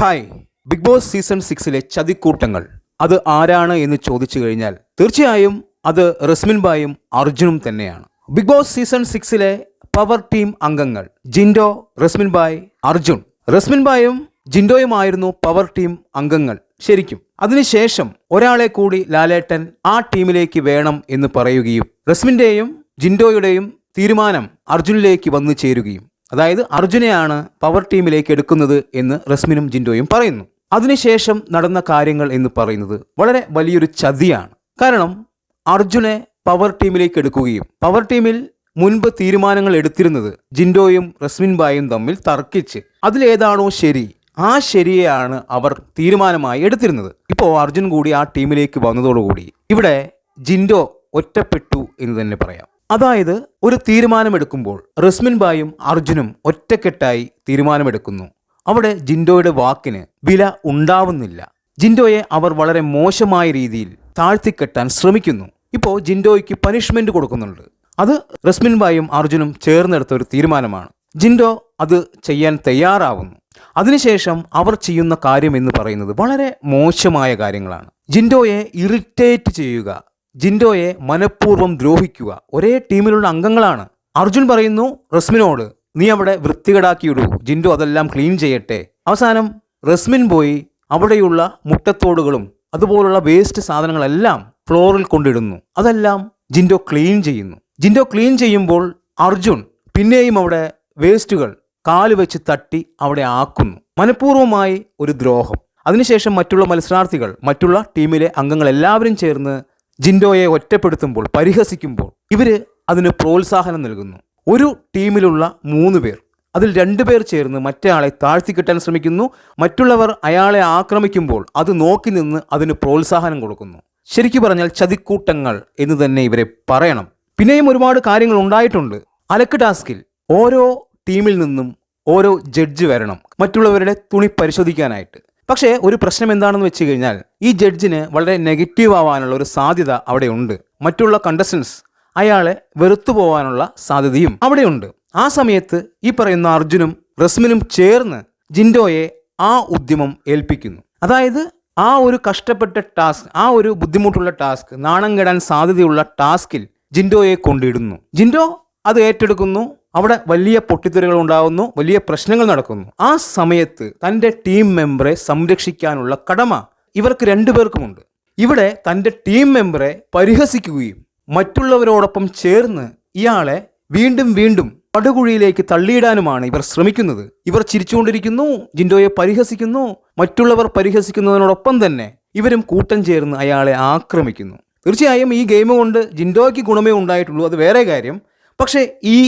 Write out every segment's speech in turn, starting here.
Hi. Big boss season സിക്സിലെ ചതിക്കൂട്ടങ്ങൾ. അത് ആരാണ് എന്ന് ചോദിച്ചു കഴിഞ്ഞാൽ തീർച്ചയായും അത് റസ്മിൻ ബായും അർജുനും തന്നെയാണ്. ബിഗ് ബോസ് സീസൺ സിക്സിലെ പവർ ടീം അംഗങ്ങൾ ജിൻഡോ റസ്മിൻ ബായ് അർജുൻ. റസ്മിൻ ബായും ജിൻഡോയുമായിരുന്നു പവർ ടീം അംഗങ്ങൾ ശരിക്കും. അതിനുശേഷം ഒരാളെ കൂടി ലാലേട്ടൻ ആ ടീമിലേക്ക് വേണം എന്ന് പറയുകയും റസ്മിന്റെയും ജിൻഡോയുടെയും തീരുമാനം അർജുനിലേക്ക് വന്നു ചേരുകയും. അതായത് അർജുനെയാണ് പവർ ടീമിലേക്ക് എടുക്കുന്നത് എന്ന് റസ്മിനും ജിൻഡോയും പറയുന്നു. അതിനുശേഷം നടന്ന കാര്യങ്ങൾ എന്ന് പറയുന്നത് വളരെ വലിയൊരു ചതിയാണ്. കാരണം അർജുനെ പവർ ടീമിലേക്ക് എടുക്കുകയും പവർ ടീമിൽ മുൻപ് തീരുമാനങ്ങൾ എടുത്തിരുന്നത് ജിൻഡോയും റസ്മിൻ ബായും തമ്മിൽ തർക്കിച്ച് അതിലേതാണോ ശരി ആ ശരിയെയാണ് അവർ തീരുമാനമായി എടുത്തിരുന്നത്. ഇപ്പോൾ അർജുൻ കൂടി ആ ടീമിലേക്ക് വന്നതോടുകൂടി ഇവിടെ ജിൻഡോ ഒറ്റപ്പെട്ടു എന്ന് തന്നെ പറയാം. അതായത് ഒരു തീരുമാനമെടുക്കുമ്പോൾ റസ്മിൻ ബായും അർജുനും ഒറ്റക്കെട്ടായി തീരുമാനമെടുക്കുന്നു. അവിടെ ജിൻഡോയുടെ വാക്കിന് വില ഉണ്ടാവുന്നില്ല. ജിൻഡോയെ അവർ വളരെ മോശമായ രീതിയിൽ താഴ്ത്തിക്കെട്ടാൻ ശ്രമിക്കുന്നു. ഇപ്പോൾ ജിൻഡോയ്ക്ക് പനിഷ്മെന്റ് കൊടുക്കുന്നുണ്ട്. അത് റസ്മിൻ ബായും അർജുനും ചേർന്നെടുത്ത ഒരു തീരുമാനമാണ്. ജിൻഡോ അത് ചെയ്യാൻ തയ്യാറാവുന്നു. അതിനുശേഷം അവർ ചെയ്യുന്ന കാര്യം എന്ന് പറയുന്നത് വളരെ മോശമായ കാര്യങ്ങളാണ്. ജിൻഡോയെ ഇറിറ്റേറ്റ് ചെയ്യുക ജിൻഡോയെ മനഃപൂർവം ദ്രോഹിക്കുക. ഒരേ ടീമിലുള്ള അംഗങ്ങളാണ്. അർജുൻ പറയുന്നു റസ്മിനോട് നീ അവിടെ വൃത്തികേടാക്കിയിടൂ. ജിൻഡോ അതെല്ലാം ക്ലീൻ ചെയ്യട്ടെ. അവസാനം റസ്മിൻ പോയി അവിടെയുള്ള മുട്ടത്തോടുകളും അതുപോലുള്ള വേസ്റ്റ് സാധനങ്ങളെല്ലാം ഫ്ലോറിൽ കൊണ്ടിടുന്നു. അതെല്ലാം ജിൻഡോ ക്ലീൻ ചെയ്യുന്നു. ജിൻഡോ ക്ലീൻ ചെയ്യുമ്പോൾ അർജുൻ പിന്നെയും അവിടെ വേസ്റ്റുകൾ കാൽ വെച്ച് തട്ടി അവിടെ ആക്കുന്നു. മനഃപൂർവമായി ഒരു ദ്രോഹം. അതിനുശേഷം മറ്റുള്ള മത്സരാർത്ഥികൾ മറ്റുള്ള ടീമിലെ അംഗങ്ങൾ എല്ലാവരും ചേർന്ന് ജിൻഡോയെ ഒറ്റപ്പെടുത്തുമ്പോൾ പരിഹസിക്കുമ്പോൾ ഇവർ അതിന് പ്രോത്സാഹനം നൽകുന്നു. ഒരു ടീമിലുള്ള മൂന്ന് പേർ അതിൽ രണ്ടുപേർ ചേർന്ന് മറ്റേയാളെ താഴ്ത്തിക്കെട്ടാൻ ശ്രമിക്കുന്നു. മറ്റുള്ളവർ അയാളെ ആക്രമിക്കുമ്പോൾ അത് നോക്കി നിന്ന് അതിന് പ്രോത്സാഹനം കൊടുക്കുന്നു. ശരിക്കു പറഞ്ഞാൽ ചതിക്കൂട്ടങ്ങൾ എന്ന് തന്നെ ഇവരെ പറയണം. പിന്നെയും ഒരുപാട് കാര്യങ്ങൾ ഉണ്ടായിട്ടുണ്ട്. അലക്ക് ടാസ്കിൽ ഓരോ ടീമിൽ നിന്നും ഓരോ ജഡ്ജ് വരണം. മറ്റുള്ളവരുടെ തുണി പരിശോധിക്കാനായിട്ട്. പക്ഷേ ഒരു പ്രശ്നം എന്താണെന്ന് വെച്ച് കഴിഞ്ഞാൽ ഈ ജഡ്ജിന് വളരെ നെഗറ്റീവ് ആവാനുള്ള ഒരു സാധ്യത അവിടെ ഉണ്ട് മറ്റുള്ള കണ്ടസ്റ്റൻസ് അയാളെ വെറുത്തു പോവാനുള്ള സാധ്യതയും അവിടെയുണ്ട്. ആ സമയത്ത് ഈ പറയുന്ന അർജുനും റസ്മിനും ചേർന്ന് ജിൻഡോയെ ആ ഉദ്യമം ഏൽപ്പിക്കുന്നു. അതായത് ആ ഒരു കഷ്ടപ്പെട്ട ടാസ്ക് ആ ഒരു ബുദ്ധിമുട്ടുള്ള ടാസ്ക് നാണം കെടാൻ സാധ്യതയുള്ള ടാസ്കിൽ ജിൻഡോയെ കൊണ്ടിടുന്നു. ജിൻഡോ അത് ഏറ്റെടുക്കുന്നു അവിടെ വലിയ പൊട്ടിത്തെറികൾ ഉണ്ടാകുന്നു വലിയ പ്രശ്നങ്ങൾ നടക്കുന്നു. ആ സമയത്ത് തന്റെ ടീം മെമ്പറെ സംരക്ഷിക്കാനുള്ള കടമ ഇവർക്ക് രണ്ടുപേർക്കുമുണ്ട് ഇവിടെ തന്റെ ടീം മെമ്പറെ പരിഹസിക്കുകയും മറ്റുള്ളവരോടൊപ്പം ചേർന്ന് ഇയാളെ വീണ്ടും വീണ്ടും പടുകുഴിയിലേക്ക് തള്ളിയിടാനുമാണ് ഇവർ ശ്രമിക്കുന്നത്. ഇവർ ചിരിച്ചുകൊണ്ടിരിക്കുന്നു ജിൻഡോയെ പരിഹസിക്കുന്നു മറ്റുള്ളവർ പരിഹസിക്കുന്നതിനോടൊപ്പം തന്നെ ഇവരും കൂട്ടം ചേർന്ന് അയാളെ ആക്രമിക്കുന്നു. തീർച്ചയായും ഈ ഗെയിം കൊണ്ട് ജിൻഡോയ്ക്ക് ഗുണമേ ഉണ്ടായിട്ടുള്ളൂ അത് വേറെ കാര്യം. പക്ഷേ ഈ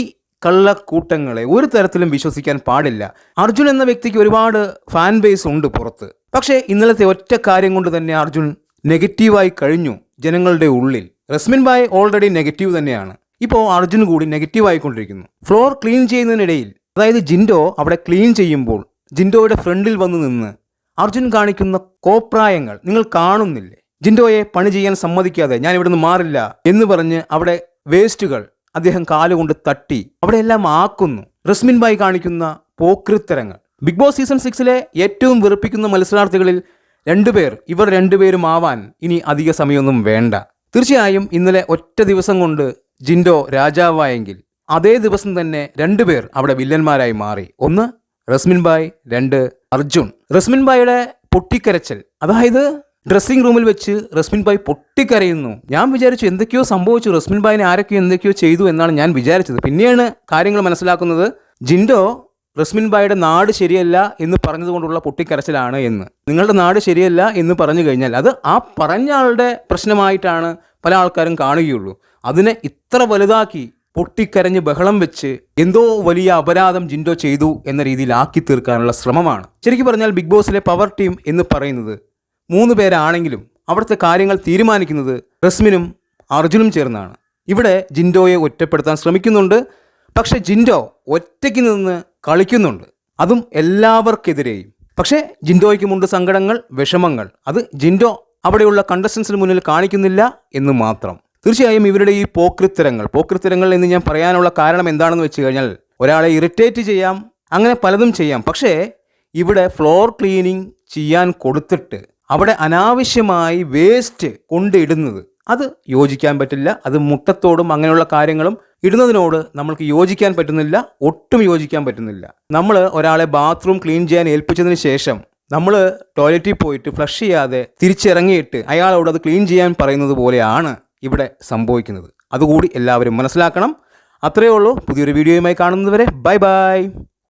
കള്ളക്കൂട്ടങ്ങളെ ഒരു തരത്തിലും വിശ്വസിക്കാൻ പാടില്ല. അർജുൻ എന്ന വ്യക്തിക്ക് ഒരുപാട് ഫാൻ ബേസ് ഉണ്ട് പുറത്ത്. പക്ഷേ ഇന്നലത്തെ ഒറ്റ കാര്യം കൊണ്ട് തന്നെ അർജുൻ നെഗറ്റീവായി കഴിഞ്ഞു ജനങ്ങളുടെ ഉള്ളിൽ. റസ്മിൻ ബായ് ഓൾറെഡി നെഗറ്റീവ് തന്നെയാണ്. ഇപ്പോൾ അർജുൻ കൂടി നെഗറ്റീവ് ആയിക്കൊണ്ടിരിക്കുന്നു. ഫ്ലോർ ക്ലീൻ ചെയ്യുന്നതിനിടയിൽ അതായത് ജിൻഡോ അവിടെ ക്ലീൻ ചെയ്യുമ്പോൾ ജിൻഡോയുടെ ഫ്രണ്ടിൽ വന്ന് നിന്ന് അർജുൻ കാണിക്കുന്ന കോപ്രായങ്ങൾ നിങ്ങൾ കാണുന്നില്ലേ? ജിൻഡോയെ പണി ചെയ്യാൻ സമ്മതിക്കാതെ ഞാൻ ഇവിടുന്ന് മാറില്ല എന്ന് പറഞ്ഞ് അവിടെ വേസ്റ്റുകൾ അദ്ദേഹം കാലുകൊണ്ട് തട്ടി അവിടെയെല്ലാം ആക്കുന്നു. റസ്മിൻ ബായി കാണിക്കുന്ന പോക്രിത്തരങ്ങൾ. ബിഗ് ബോസ് സീസൺ സിക്സിലെ ഏറ്റവും വെറുപ്പിക്കുന്ന മത്സരാർത്ഥികളിൽ രണ്ടുപേർ. ഇവർ രണ്ടുപേരും ആവാൻ ഇനി അധിക സമയമൊന്നും വേണ്ട. തീർച്ചയായും ഇന്നലെ ഒറ്റ ദിവസം കൊണ്ട് ജിൻഡോ രാജാവായെങ്കിൽ അതേ ദിവസം തന്നെ രണ്ടുപേർ അവിടെ വില്ലന്മാരായി മാറി. ഒന്ന് റസ്മിൻ ബായ് രണ്ട് അർജുൻ. റസ്മിൻ ബായിയുടെ പൊട്ടിക്കരച്ചൽ. അതായത് ഡ്രസ്സിംഗ് റൂമിൽ വെച്ച് റസ്മിൻ ബായ് പൊട്ടിക്കരയുന്നു. ഞാൻ വിചാരിച്ചു എന്തൊക്കെയോ സംഭവിച്ചു. റസ്മിൻ ബായിനെ ആരൊക്കെയോ എന്തൊക്കെയോ ചെയ്തു എന്നാണ് ഞാൻ വിചാരിച്ചത്. പിന്നെയാണ് കാര്യങ്ങൾ മനസ്സിലാക്കുന്നത്. ജിൻഡോ റസ്മിൻ ബായുടെ നാട് ശരിയല്ല എന്ന് പറഞ്ഞതുകൊണ്ടുള്ള പൊട്ടിക്കരച്ചിലാണ് എന്ന്. നിങ്ങളുടെ നാട് ശരിയല്ല എന്ന് പറഞ്ഞു കഴിഞ്ഞാൽ അത് ആ പറഞ്ഞ ആളുടെ പ്രശ്നമായിട്ടാണ് പല ആൾക്കാരും കാണുകയുള്ളൂ. അതിനെ ഇത്ര വലുതാക്കി പൊട്ടിക്കരഞ്ഞ് ബഹളം വെച്ച് എന്തോ വലിയ അപരാധം ജിൻഡോ ചെയ്തു എന്ന രീതിയിൽ ആക്കി തീർക്കാനുള്ള ശ്രമമാണ്. ശരിക്കും പറഞ്ഞാൽ ബിഗ് ബോസിലെ പവർ ടീം എന്ന് പറയുന്നത് മൂന്ന് പേരാണെങ്കിലും അവിടുത്തെ കാര്യങ്ങൾ തീരുമാനിക്കുന്നത് റസ്മിനും അർജുനും ചേർന്നാണ്. ഇവിടെ ജിൻഡോയെ ഒറ്റപ്പെടുത്താൻ ശ്രമിക്കുന്നുണ്ട്. പക്ഷെ ജിൻഡോ ഒറ്റയ്ക്ക് നിന്ന് കളിക്കുന്നുണ്ട്. അതും എല്ലാവർക്കെതിരെയും. പക്ഷേ ജിൻഡോയ്ക്കുമുണ്ട് സങ്കടങ്ങൾ വിഷമങ്ങൾ. അത് ജിൻഡോ അവിടെയുള്ള കണ്ടസ്റ്റൻസിന് മുന്നിൽ കാണിക്കുന്നില്ല എന്ന് മാത്രം. തീർച്ചയായും ഇവരുടെ ഈ പോക്രിത്തരങ്ങൾ പോക്രിത്തരങ്ങൾ എന്ന് ഞാൻ പറയാനുള്ള കാരണം എന്താണെന്ന് വെച്ച് കഴിഞ്ഞാൽ ഒരാളെ ഇറിറ്റേറ്റ് ചെയ്യാം അങ്ങനെ പലതും ചെയ്യാം. പക്ഷേ ഇവിടെ ഫ്ലോർ ക്ലീനിങ് ചെയ്യാൻ കൊടുത്തിട്ട് അവിടെ അനാവശ്യമായി വേസ്റ്റ് കൊണ്ടിടുന്നത്. അത് യോജിക്കാൻ പറ്റില്ല അത് മുട്ടത്തോടും അങ്ങനെയുള്ള കാര്യങ്ങളും ഇടുന്നതിനോട് നമ്മൾക്ക് യോജിക്കാൻ പറ്റുന്നില്ല ഒട്ടും യോജിക്കാൻ പറ്റുന്നില്ല. നമ്മൾ ഒരാളെ ബാത്റൂം ക്ലീൻ ചെയ്യാൻ ഏൽപ്പിച്ചതിന് ശേഷം നമ്മൾ ടോയ്ലറ്റിൽ പോയിട്ട് ഫ്ലഷ് ചെയ്യാതെ തിരിച്ചിറങ്ങിയിട്ട് അയാളോട് അത് ക്ലീൻ ചെയ്യാൻ പറയുന്നത് പോലെയാണ് ഇവിടെ സംഭവിക്കുന്നത്. അതുകൂടി എല്ലാവരും മനസ്സിലാക്കണം. അത്രയേ ഉള്ളൂ. പുതിയൊരു വീഡിയോയുമായി കാണുന്നതുവരെ ബൈ ബൈ.